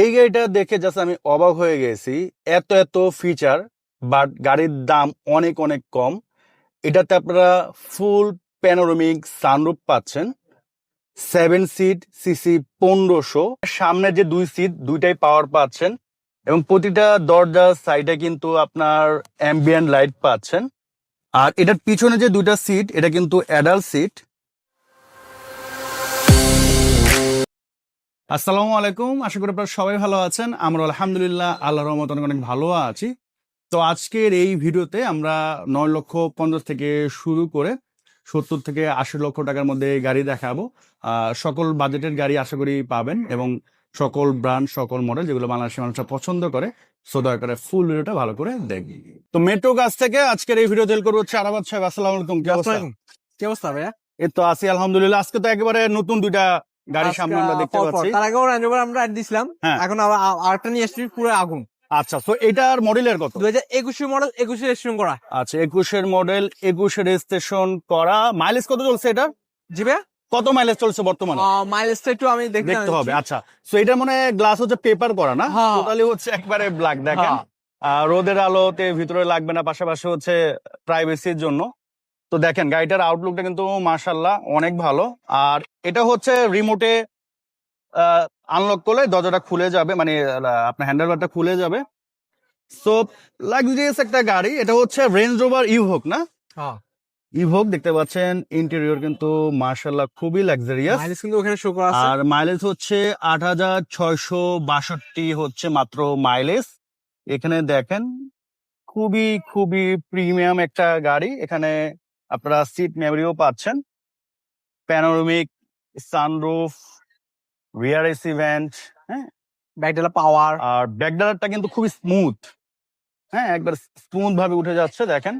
এই গাড়িটা দেখে জাস্ট আমি অবাক হয়ে গেছি। এত এত ফিচার বাট গাড়ির দাম অনেক অনেক কম। এটাতে আপনারা ফুল প্যানোরামিক সানরুফ পাচ্ছেন। সেভেন সিট সিসি পনেরোশো। সামনে যে দুই সিট দুইটাই পাওয়ার পাচ্ছেন। এবং প্রতিটা দরজার সাইডে কিন্তু আপনার অ্যাম্বিয়েন্ট লাইট পাচ্ছেন। আর এটার পিছনে যে দুইটা সিট এটা কিন্তু অ্যাডাল্ট সিট আসসালামু আলাইকুম। আশা করি আপনারা সবাই ভালো আছেন। আমরা আলহামদুলিল্লাহ আল্লাহ রহমত অনেক অনেক ভালো আছি। তো আজকের এই ভিডিওতে আমরা নয় লক্ষ পঞ্চাশ থেকে শুরু করে সত্তর থেকে আশি লক্ষ টাকার মধ্যে গাড়ি দেখাবো। সকল বাজেটের গাড়ি আশা করি পাবেন এবং সকল ব্র্যান্ড সকল মডেল যেগুলো বাংলাদেশের মানুষরা পছন্দ করে সো দয়া করে ফুল ভিডিওটা ভালো করে দেখি। তো মেট্রো কাছ থেকে আজকের এই ভিডিও তেল করব হচ্ছে আরাবাদ সাহেব। আসসালামু আলাইকুম। কি অবস্থা? কি অবস্থা ভাইয়া? এই তো আছি আলহামদুলিল্লাহ। আজকে তো একেবারে নতুন দুইটা গাড়ি সামনে আমরা দেখতে পাচ্ছি। তার আগেও রেঞ্জ রোভার আমরা দিছিলাম। হ্যাঁ। এখন আবার আরেকটা নিয়ে এসেছি পুরো আগুন। আচ্ছা তো এটার মডেলের কত? দু হাজার একুশে মডেল একুশে রেজিস্ট্রেশন করা। আচ্ছা একুশের মডেল একুশে রেজিস্ট্রেশন করা। মাইলেজ কত চলছে এটা জি ভাইয়া? কত মাইলেজ চলছে বর্তমানে? মাইলেজটা একটু আমি দেখতে হবে আচ্ছা। তো এটা মানে গ্লাস হচ্ছে পেপার করা না? হ্যাঁ। টোটালি হচ্ছে একবারে ব্ল্যাক দেখেন। আহ, রোদের আলোতে ভিতরে লাগবে না পাশাপাশি হচ্ছে প্রাইভেসির জন্য। তো দেখেন গাড়িটার আউটলুকটা কিন্তু মার্শাল্লাহ অনেক ভালো। আর এটা হচ্ছে রিমোটে আনলক করলে দরজাটা খুলে যাবে মানে আপনার হ্যান্ডেলবারটা খুলে যাবে। সো লাক্সারিয়াস একটা গাড়ি এটা হচ্ছে রেঞ্জ রোভার ইভোক না? হ্যাঁ। ইভোক দেখতে পাচ্ছেন ইন্টেরিয়র কিন্তু মার্শাল্লাহ খুবই লাক্সারিয়াস মাইলেজ কিন্তু ওখানে শো করা আছে। আর মাইলেজ হচ্ছে আট হাজার ছয়শো বাষট্টি হচ্ছে মাত্র মাইলেজ এখানে দেখেন খুবই খুবই প্রিমিয়াম একটা গাড়ি। এখানে আপনারা সিট মেমোরিও পাচ্ছেন। Panoramic sunroof rear AC vent হ্যাঁ? ব্যাকডেলা পাওয়ার আর ব্যাকডালারটা কিন্তু খুবই স্মুথ হ্যাঁ একবার স্মুথ ভাবে উঠে যাচ্ছে দেখেন।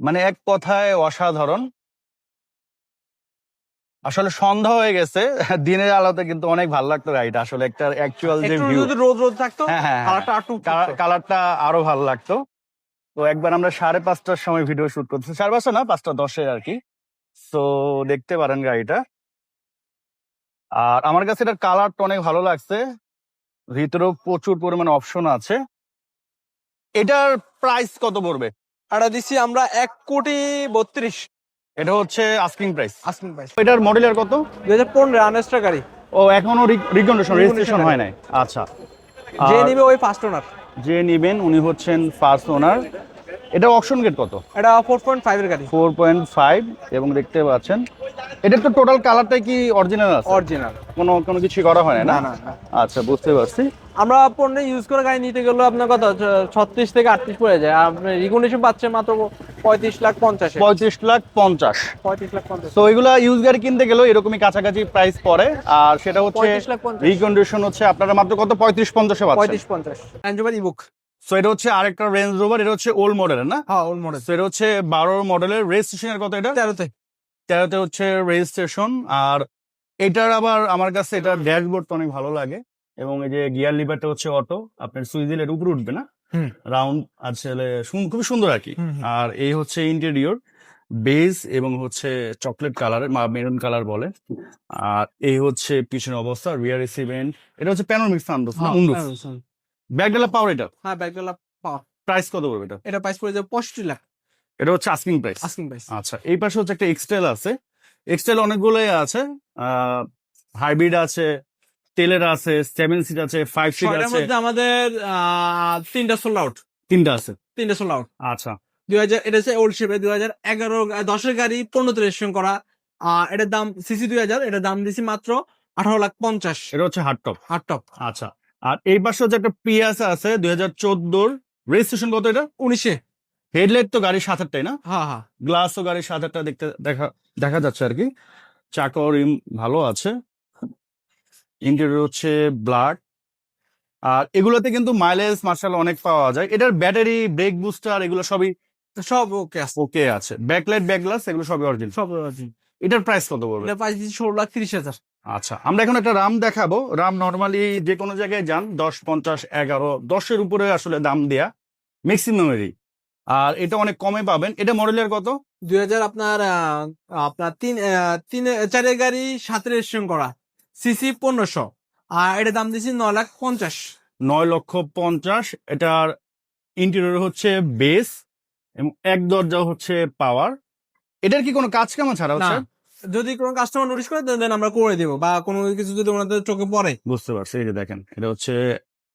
মানে এক কথায় অসাধারণ। আসলে সন্ধ্যা হয়ে গেছে দিনের আলোতে কিন্তু অনেক ভালো লাগতো গাড়িটা আসলে একটা অ্যাকচুয়াল যে ভিউ রোদ রোদ থাকতো হ্যাঁ হ্যাঁ কালারটা একটু কালারটা আরও ভালো লাগতো। তো একবার আমরা সাড়ে পাঁচটার সময় ভিডিও শুট করতেছি। সাড়ে পাঁচটা না পাঁচটা দশে আর কি। তো দেখতে পারেন গাড়িটা। আর আমার কাছে এটার কালারটা অনেক ভালো লাগছে। ভিতরেও প্রচুর পরিমাণে অপশন আছে। এটার প্রাইস কত পড়বে? এটা দিচ্ছি আমরা এক কোটি বত্রিশ। এটা হচ্ছে আস্কিং প্রাইস আসমিন প্রাইস এটার মডেলের কত? দুই হাজার পনেরো আনেস্টার গাড়ি। ও এখনও রিকন্ডিশন রেজিস্ট্রেশন হয় নাই। আচ্ছা। যে নিবে ওই ফার্স্ট ওনার যে নেবেন উনি হচ্ছেন ফার্স্ট ওনার এটা অপশন গেট কত? এটা ফোর পয়েন্ট ফাইভ এর গাড়ি। ফোর পয়েন্ট ফাইভ এবং দেখতে পাচ্ছেন এটার তো টোটাল কালারটাই কি অরিজিনাল আছে? অরিজিনাল কোনো কোনো কিছু করা হয় না? না আচ্ছা বুঝতে পারছি। আমরা পণ্য ইউজ করে গাড়ি নিতে গেলে আপনার কত ছত্রিশ থেকে আটত্রিশ পড়ে যায়। আপনি রিকন্ডিশন পাচ্ছে মাত্র পঁয়ত্রিশ লাখ পঞ্চাশে। পঁয়ত্রিশ লাখ পঞ্চাশ। পঁয়ত্রিশ লাখ পঞ্চাশ। তো এগুলা ইউজ গাড়ি কিনতে গেলেও এরকমই কাছাকাছি প্রাইস পড়ে। আর সেটা হচ্ছে রিকন্ডিশন হচ্ছে আপনারা মাত্র কত? পঁয়ত্রিশ পঞ্চাশে পাচ্ছেন। পঁয়ত্রিশ পঞ্চাশ। অ্যান্ড্রয়েড ইবুক সো এটা হচ্ছে আরেকটা রেঞ্জ রোভার এটা হচ্ছে ওল্ড মডেলের না? হ্যাঁ ওল্ড মডেল সো এটা হচ্ছে বারো মডেলের রেজিস্ট্রেশনের কত এটা? তেরোতে। তেরোতে হচ্ছে রেজিস্ট্রেশন আর এটার আবার আমার কাছে এটার ড্যাশবোর্ড অনেক ভালো লাগে এবং এই যে গিয়ার লিভারটা হচ্ছে অটো আপনার সুইচ দিলে উপরে উঠবে না? রাউন্ড আসলে খুবই সুন্দর আর কি। আর এই হচ্ছে ইন্টেরিয়র বেজ এবং হচ্ছে চকলেট কালারের মেরুন কালার বলে। আর এই হচ্ছে পিছনের অবস্থা রিয়ার রিসিভেন্ট এটা হচ্ছে প্যানোরামিক সানরুফ না ব্যাকডালা পাওয়ার এটা? হ্যাঁ ব্যাকডেলা পাওয়ার। প্রাইস কত পড়বে এটা? এটা প্রাইস পড়ে যাবে পঁয়ষট্টি লাখ। এটা হচ্ছে আস্কিং প্রাইস আস্কিং প্রাইস আচ্ছা এই পাশে হচ্ছে একটা এক্সটেল আছে। এক্সটেল অনেকগুলোই আছে। হাইব্রিড আছে টেলের আছে সেভেন সিট আছে ফাইভ সিট আছে। মধ্যে আমাদের তিনটা সোল আউট তিনটা আছে। তিনটা সোল আউট আচ্ছা। দুই হাজার এটা হচ্ছে ওল্ড শেপে দুই হাজার এগারো দশের গাড়ি পনেরোতে রেজিস্ট্রেশন করা। এটার দাম সিসি দুই হাজার এটার দাম দিছি মাত্র আঠারো লাখ পঞ্চাশ। এটা হচ্ছে হার্ড টপ হার্ড টপ আচ্ছা। আর এই পাশে হচ্ছে একটা পিয়াস আছে দুই হাজার চোদ্দোর রেজিস্ট্রেশন কত এটা? উনিশে। হেডলাইট তো গাড়ির সাথেরটাই না? হ্যাঁ হ্যাঁ। গ্লাসও গাড়ির সাথেরটা দেখতে দেখা দেখা যাচ্ছে আর কি। চাকা রিম ভালো আছে। ইন্টেরিয়র হচ্ছে ব্ল্যাক আর এগুলোতে কিন্তু মাইলেজ মার্শাল অনেক পাওয়া যায়। এটার ব্যাটারি ব্রেক বুস্টার এগুলো সবই সব ওকে আছে। ওকে আছে। ব্যাকলাইট ব্যাকগ্লাস এগুলো সবই অরিজিনাল সব আছে এটার প্রাইস কত পড়বে? এটা প্রাইস ষোলো লাখ তিরিশ হাজার। আচ্ছা আমরা এখন একটা রাম দেখাবো। রাম নর্মালি যে কোনো জায়গায় যান দশ পঞ্চাশ এগারো দশের উপরে আসলে দাম দেয়া ম্যাক্সিমামেরই আর এটা অনেক কমে পাবেন। এটা মডেলের কত? দুই হাজার আপনার আপনার তিন তিন চারের গাড়ি সাত রেজিস্ট্রেশন করা সিসি পনেরোশো। আর এটার দাম দিয়েছি নয় লাখ পঞ্চাশ। নয় লক্ষ পঞ্চাশ। এটার ইন্টেরিয়র হচ্ছে বেস এবং এক দরজা হচ্ছে পাওয়ার এটার কি কোনো কাজ কামা ছাড়া হচ্ছে যদি কোনো কাস্টমার নোটিস করে দেন আমরা করে দেবো বা কোনো কিছু যদি ওনাদের চোখে পড়ে। বুঝতে পারছি এই যে দেখেন এটা হচ্ছে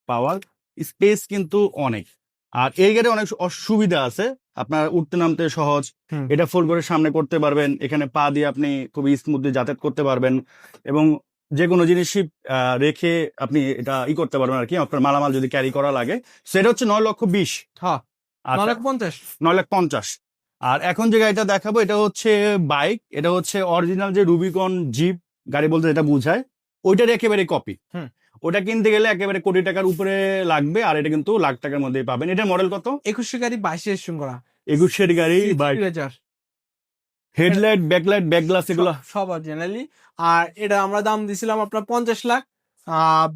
পাওয়ার স্পেস কিন্তু অনেক। আর এই গাড়ি অনেক অসুবিধা আছে আপনার উঠতে নামতে সহজ। এটা ফুল করে সামনে করতে পারবেন এখানে পা দিয়ে আপনি খুবই স্মুথলি যাতায়াত করতে পারবেন এবং যে কোনো জিনিসই আহ, রেখে আপনি এটা ই করতে পারবেন আর কি আপনার মালামাল যদি ক্যারি করা লাগে। সেটা হচ্ছে নয় লক্ষ বিশ। হ্যাঁ আচ্ছা, নয় লাখ পঞ্চাশ। নয় লাখ পঞ্চাশ। আর এখন যে গাড়িটা দেখাবো এটা হচ্ছে বাইক এটা হচ্ছে অরিজিনাল যে রুবিকন জিপ গাড়ি বলতে যেটা বোঝায় ওইটার একেবারে কপি। ওটা কিনতে গেলে একেবারে কোটি টাকার উপরে লাগবে আর এটা কিন্তু লাখ টাকার মধ্যেই পাবেন। এটার মডেল কত? একুশশো গাড়ি বাইশে করা একুশের গাড়ি হেডলাইট ব্যাকলাইট ব্যাক গ্লাস এগুলো সব- সব অরিজিনালি আর এটা আমরা দাম দিছিলাম আপনার পঞ্চাশ লাখ।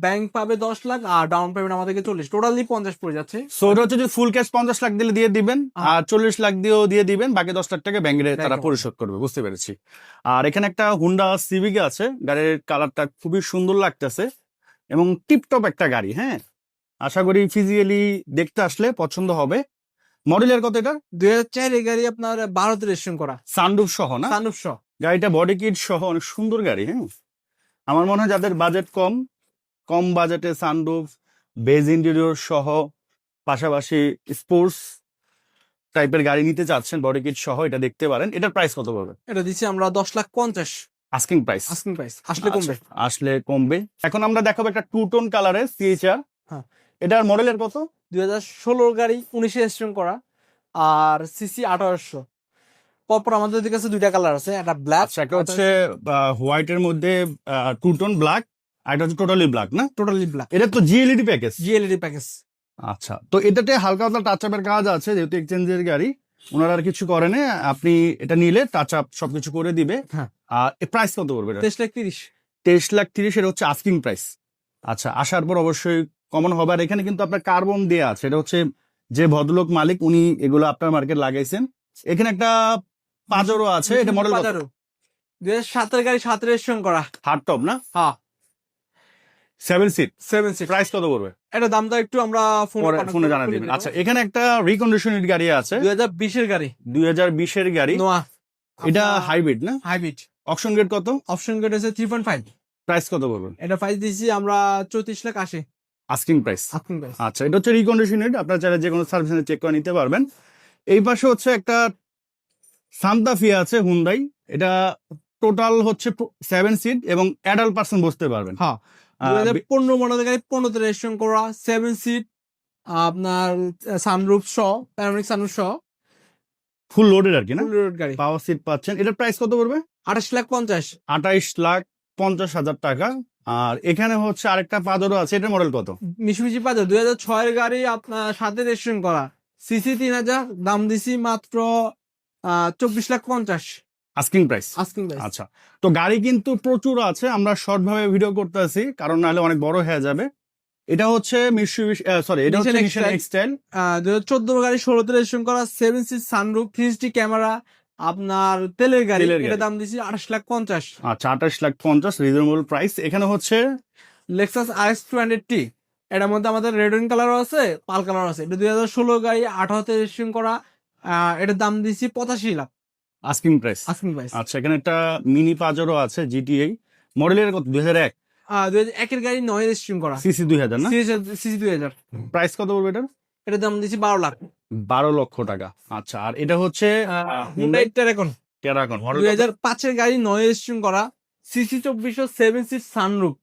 ব্যাংক পাবে দশ লাখ আর ডাউন পেমেন্ট আমাদেরকে চল্লিশ। টোটালি পঞ্চাশ পড়ে যাচ্ছে। সো ওটা হচ্ছে যে ফুল ক্যাশ পঞ্চাশ লাখ দিলে দিয়ে দিবেন হ্যাঁ। আর চল্লিশ লাখ দিয়েও দিয়ে দিবেন বাকি দশ লাখ টাকা ব্যাংকে তারা পরিশোধ। করবে বুঝতে পেরেছি। আর এখানে একটা হুন্ডা সিভিকে আছে গাড়ির কালারটা খুবই সুন্দর লাগতেছে এবং টিপটপ একটা গাড়ি হ্যাঁ? আশা করি ফিজিক্যালি দেখতে আসলে পছন্দ হবে। মডেলের কত এটা? দুই হাজার চার এই গাড়ি আপনার বারোতে রেজিস্ট্রেশন করা। সানরুফ সহ না? সানুপ সহ। গাড়িটা বডি কিট সহ অনেক সুন্দর গাড়ি হ্যাঁ? আমার মনে হয় যাদের বাজেট কম কম বাজেটে সানরুফ বেজ ইন্টেরিয়র সহ পাশাপাশি স্পোর্টস টাইপের গাড়ি নিতে চাচ্ছেন বডি কিট সহ এটা দেখতে পারেন। এটার প্রাইস কত পড়বে? এটা দিচ্ছি আমরা দশ লাখ পঞ্চাশ। আস্কিং প্রাইস আস্কিং প্রাইস আসলে কমবে। আসলে কমবে। এখন আমরা দেখাবো একটা টু টোন কালারের সিএইচআর হ্যাঁ। এটার মডেলের কত? দুই হাজার ষোলোর গাড়ি উনিশে রেজিস্ট্রেশন করা। আর সিসি আঠারোশো। পরপর আমাদের কাছে দুইটা কালার আছে একটা ব্ল্যাক আচ্ছা একটা হচ্ছে হোয়াইটের মধ্যে টু টোন ব্ল্যাক আর এটা হচ্ছে টোটালি ব্ল্যাক না? টোটালি ব্ল্যাক এটা তো জিএলইডি প্যাকেজ জিএলইডি প্যাকেজ আচ্ছা তো এটাতে হালকা হালকা টাচ আপের কাজ আছে যেহেতু এক্সচেঞ্জের গাড়ি ওনারা আর কিছু করে না আপনি এটা নিলে টাচ আপ সবকিছু করে দিবে। হ্যাঁ। আর প্রাইস কত পড়বে তেইশ লাখ তিরিশ। তেইশ লাখ তিরিশ এটা হচ্ছে আস্কিং প্রাইস আচ্ছা আসার পর অবশ্যই কমন হবে। আর এখানে কিন্তু আপনার কার্বন দেয়া আছে এটা হচ্ছে যে ভদ্রলোক মালিক উনি এগুলো আপনার মার্কেট লাগাইছেন। এখানে একটা পাজরও আছে এটা মডেল বাজারও দুই হাজার সাতের গাড়ি সাত রেজিস্ট্রেশন করা। হার্ড টপ না? হ্যাঁ। Seven seat seven seat price কত পড়বে? এটা দামটা একটু আমরা পরে ফোনে জানা দিবেন। আচ্ছা এখানে একটা রিকন্ডিশনের গাড়ি আছে। দুই হাজার বিশের গাড়ি। দুই হাজার বিশের গাড়ি। নোয়া এটা হাইব্রিড না? হাইব্রিড অপশন গেট কত? অপশন গেট আছে থ্রি পয়েন্ট ফাইভ প্রাইস কত বলবেন? এটা প্রাইস দিয়েছি আমরা চৌত্রিশ লাখ আশি। আস্কিং প্রাইস আস্কিং প্রাইস আচ্ছা এটা হচ্ছে রিকন্ডিশনেড আপনারা চাইলে যে কোনো সার্ভিস চেক করে নিতে পারবেন। এই পাশে হচ্ছে একটা সান্তাফিয়া আছে হুন্ডাই এটা টোটাল হচ্ছে সেভেন সিট এবং অ্যাডাল্ট পার্সন বসতে পারবেন। হ্যাঁ। পনেরো মডেলের গাড়ি পনেরোতে রেজিস্ট্রেশন করা সেভেন সিট আপনার সানরুফ সহ প্যারামিক সানরুফ সহ। ফুল লোডেড আর কি না? ফুল রোড গাড়ি। পাওয়ার সিট পাচ্ছেন। এটার প্রাইস কত পড়বে? আঠাশ লাখ পঞ্চাশ। আঠাইশ লাখ পঞ্চাশ হাজার টাকা। আর এখানে হচ্ছে আরেকটা পাদরও আছে। এটার মডেল কত? মিশুমিশি বাজার দুই হাজার ছয়ের গাড়ি আপনার সাথে রেজিস্ট্রেশন করা। সিসি তিন হাজার দাম দিছি মাত্র চব্বিশ লাখ পঞ্চাশ। আস্কিং প্রাইস আস্কিং প্রাইস আচ্ছা। তো গাড়ি কিন্তু প্রচুর আছে আমরা শর্ট ভাবে ভিডিও করতে আছি কারণ নাহলে অনেক বড় হয়ে যাবে। এটা হচ্ছে মিশুবিশ সরি এটা হচ্ছে নিশান। এক্সটাইল হাজার চোদ্দ গাড়ি ষোলোতে রেজিস্ট্রেশন করা seven seat sunroof three camera আপনার তেলের গাড়ি এটা দাম দিছি আঠাশ লাখ পঞ্চাশ। আচ্ছা আঠাশ লাখ পঞ্চাশ রিজনেবল প্রাইস এখানে হচ্ছে লেক্সাস আর এক্স টু এটার মধ্যে আমাদের রেড ওয়াইন কালারও আছে পাল কালার আছে। এটা দুই হাজার ষোলো গাড়ি আঠারোতে রেজিস্ট্রেশন করা এটার দাম দিছি পঁচাশি lakh. Asking price asking price আচ্ছা এখানে একটা মিনি পাজরও আছে জিটিআই মডেলের কত? দুই হাজার এক। একের গাড়ি নয় রেজিস্ট্রেশন করা। সিসি দুই হাজার না? সিসি দুই হাজার। প্রাইস কত পড়বে এটার? এটার দাম দিছি বারো লাখ। বারো লক্ষ টাকা। আচ্ছা আর এটা হচ্ছে টেরাকন টেরাকন দুই হাজার পাঁচের গাড়ি নয় রেজিস্ট্রেশন করা। সিসি চব্বিশশো সেভেন সিট সানরুফ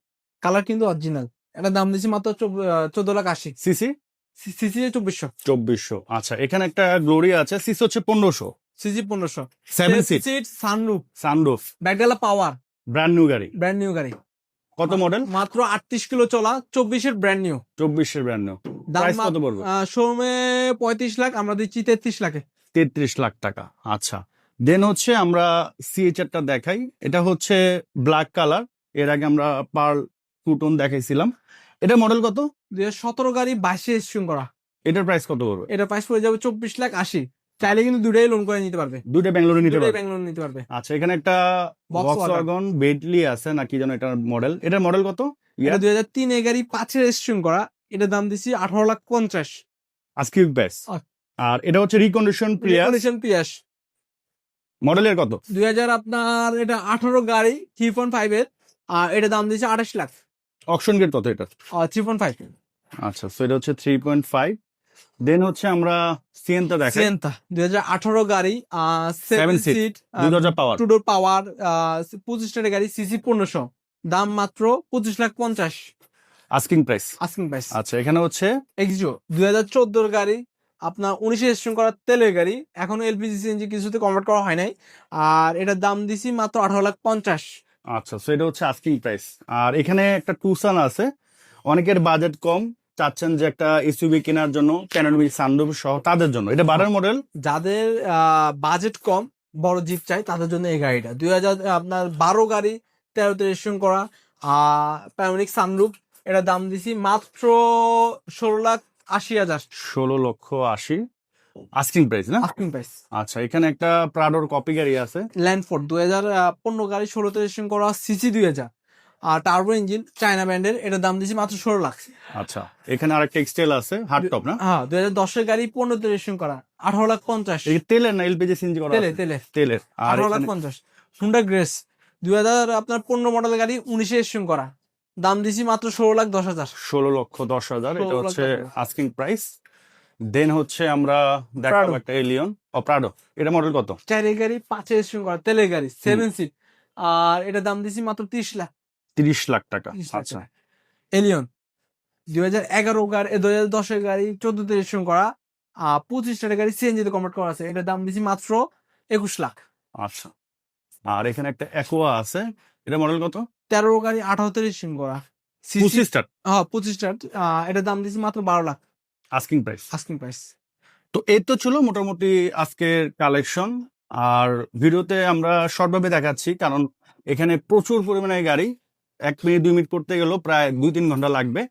কালার কিন্তু অরিজিনাল এটার দাম দিছি মাত্র চোদ্দ লাখ আশি। সিসি সিসি চব্বিশশো। চব্বিশশো। আচ্ছা এখানে একটা গ্লোরি আছে সিসি হচ্ছে পনেরোশো। সিসি পনেরোশো। Seven seat seat sunroof sunroof ব্যাগডালা power brand new গাড়ি। ব্র্যান্ড নিউ গাড়ি। কত মডেল মাত্র আটত্রিশ কিলো চলা চব্বিশের ব্র্যান্ড নিউ চব্বিশের ব্র্যান্ড নিউ দাম কত পড়বে? শোরুমে পঁয়ত্রিশ লাখ আমরা দিচ্ছি তেত্রিশ লাখে। তেত্রিশ লাখ টাকা। আচ্ছা। দেন হচ্ছে আমরা সিএচআরটা দেখাই। এটা হচ্ছে ব্ল্যাক কালারের আগে আমরা পার্ল টুটন দেখাইছিলাম। এটা মডেল কত? দুই সতেরো গাড়ি বাইশে রেজিস্ট্রেশন করা। এটার প্রাইস কত পড়বে? এটা প্রাইস পড়ে যাবে চব্বিশ লাখ আশি। চাইলে কিন্তু দুটাই লোন করে নিতে পারবে। দুইটা ব্যাঙ্গালোরে নিতে পারবে। ব্যাংক লোন নিতে পারবে। আচ্ছা এখানে একটা। বক্সওয়াগন বেটলি আছে না কি যেন এটার মডেল এটার মডেল কত? এটা দুই হাজার তিন গাড়ি পাঁচের রেজিস্ট্রেশন করা। এটার দাম দিছি আঠারো লাখ পঞ্চাশ। আজকিং আচ্ছা। আর এটা হচ্ছে রিকন্ডিশন প্রিয়াস কন্ডিশন পিয়াস মডেলের কত? দুই হাজার আপনার এটা আঠারো গাড়ি থ্রি পয়েন্ট ফাইভ এর। আর এটা দাম দিচ্ছে আঠাশ লাখ। অকশন গেট কত এটা? থ্রি পয়েন্ট ফাইভ আচ্ছা সো এটা হচ্ছে থ্রি পয়েন্ট ফাইভ দেন হচ্ছে আমরা সেন্তা দুই হাজার আঠারো গাড়ি Seven সেভেন seat, সিট দুই হাজার পাওয়ার টু ডোর পাওয়ার পঁচিশ টাকার গাড়ি সিসি পনেরোশো। দাম মাত্র পঁচিশ লাখ পঞ্চাশ। আস্কিং প্রাইস আস্কিং প্রাইস আচ্ছা এখানে হচ্ছে? এক্সিও দুই হাজার চোদ্দোর গাড়ি আপনার উনিশে রেজিস্ট্রেশন করা তেলের গাড়ি। এখনও এলপিজি সিএনজি কিছুতে কনভার্ট করা হয় নাই। আর এটার দাম দিছি মাত্র আঠারো লাখ পঞ্চাশ। আচ্ছা সো এটা হচ্ছে আস্কিং প্রাইস আর এখানে একটা টুসান আছে। অনেকের বাজেট কম চাচ্ছেন যে একটা এসইউভি কেনার জন্য প্যানোরামিক সানরুফ সহ তাদের জন্য। এটা বাটার মডেল যাদের বাজেট কম বড় জিপ চাই তাদের জন্য এই গাড়িটা। দুই হাজার আপনার বারো গাড়ি তেরোতে রেজিস্ট্রেশন করা প্যারামিক সানরুফ এটা দাম দিছি মাত্র ষোলো লাখ আশি হাজার। ষোলো লক্ষ আশি। আস্কিং প্রাইস না? আস্কিং প্রাইস আচ্ছা এখানে একটা প্রাডোর কপি গাড়ি আছে। ল্যান্ডফোর্ড দুই হাজার পনেরো গাড়ি ষোলোতে রেজিস্ট্রেশন করা সিসি দুই হাজার। আর টার্বো ইঞ্জিন চায়না ব্র্যান্ডের এটার দাম দিছি মাত্র ষোলো লাখ। আচ্ছা এখানে আরেকটা এক্সটেল আছে হার্ড টপ না? হ্যাঁ দুই হাজার দশের গাড়ি পনেরোতে রেজিস্ট্রেশন করা আঠারো লাখ পঞ্চাশ। তেলের না এলপিজি সিএনজি করা তেলে? তেলে তেলের। আর আঠারো লাখ পঞ্চাশ। হুন্ডা গ্রেস দুই হাজার আপনার পনেরো মডেল গাড়ি উনিশে রেজিস্ট্রেশন করা। দাম দিছি মাত্র ষোলো লাখ দশ হাজার। ষোলো লক্ষ দশ হাজার এটা হচ্ছে আস্কিং প্রাইস দেন হচ্ছে আমরা দেখাবো একটা এলিয়ন ও প্রাডো এটা মডেল কত? চারের গাড়ি পাঁচে রেজিস্ট্রেশন করা তেলের গাড়ি সেভেন সিট আর এটার দাম দিছি মাত্র তিরিশ লাখ। তিরিশ লাখ টাকা। আচ্ছা। এলিয়ন দুই হাজার এগারো গাড়ি দুই হাজার দশের গাড়ি চোদ্দতে রেজিস্ট্রেশন করা আর পঁচিশ টাকার গাড়ি সিএনজিতে কনভার্ট করা আছে। এটার দাম দিছি মাত্র একুশ লাখ। আচ্ছা। আর এখানে একটা অ্যাকোয়া আছে। এটা মডেল কত? তেরো গাড়ি আঠারোতে রেজিস্ট্রেশন করা। হ্যাঁ পঁচিশটা এটার দাম দিছি মাত্র বারো lakh. Asking price asking price তো এই তো ছিল মোটামুটি আজকের কালেকশন আর ভিডিওতে আমরা শর্টভাবে দেখাচ্ছি কারণ এখানে প্রচুর পরিমাণে গাড়ি এক মিনিট, দুই মিনিট করতে গেলেও প্রায় দুই, তিন ঘণ্টা লাগবে।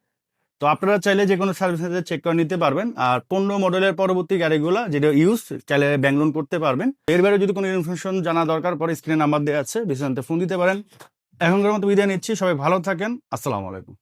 তো আপনারা চাইলে যে কোনো সার্ভিস সেন্টারে চেক করে নিতে পারবেন। আর পনেরো মডেলের পরবর্তী গাড়িগুলো যেটা ইউজ চাইলে ব্যাংক লোন করতে পারবেন। এর বাইরে যদি কোনো ইনফরমেশন জানা দরকার পরে স্ক্রিনে নাম্বার দেওয়া আছে বিশেষ ফোন দিতে পারেন। এখনকার মতো বিদায় নিচ্ছি। সবাই ভালো থাকেন। আসসালামু আলাইকুম।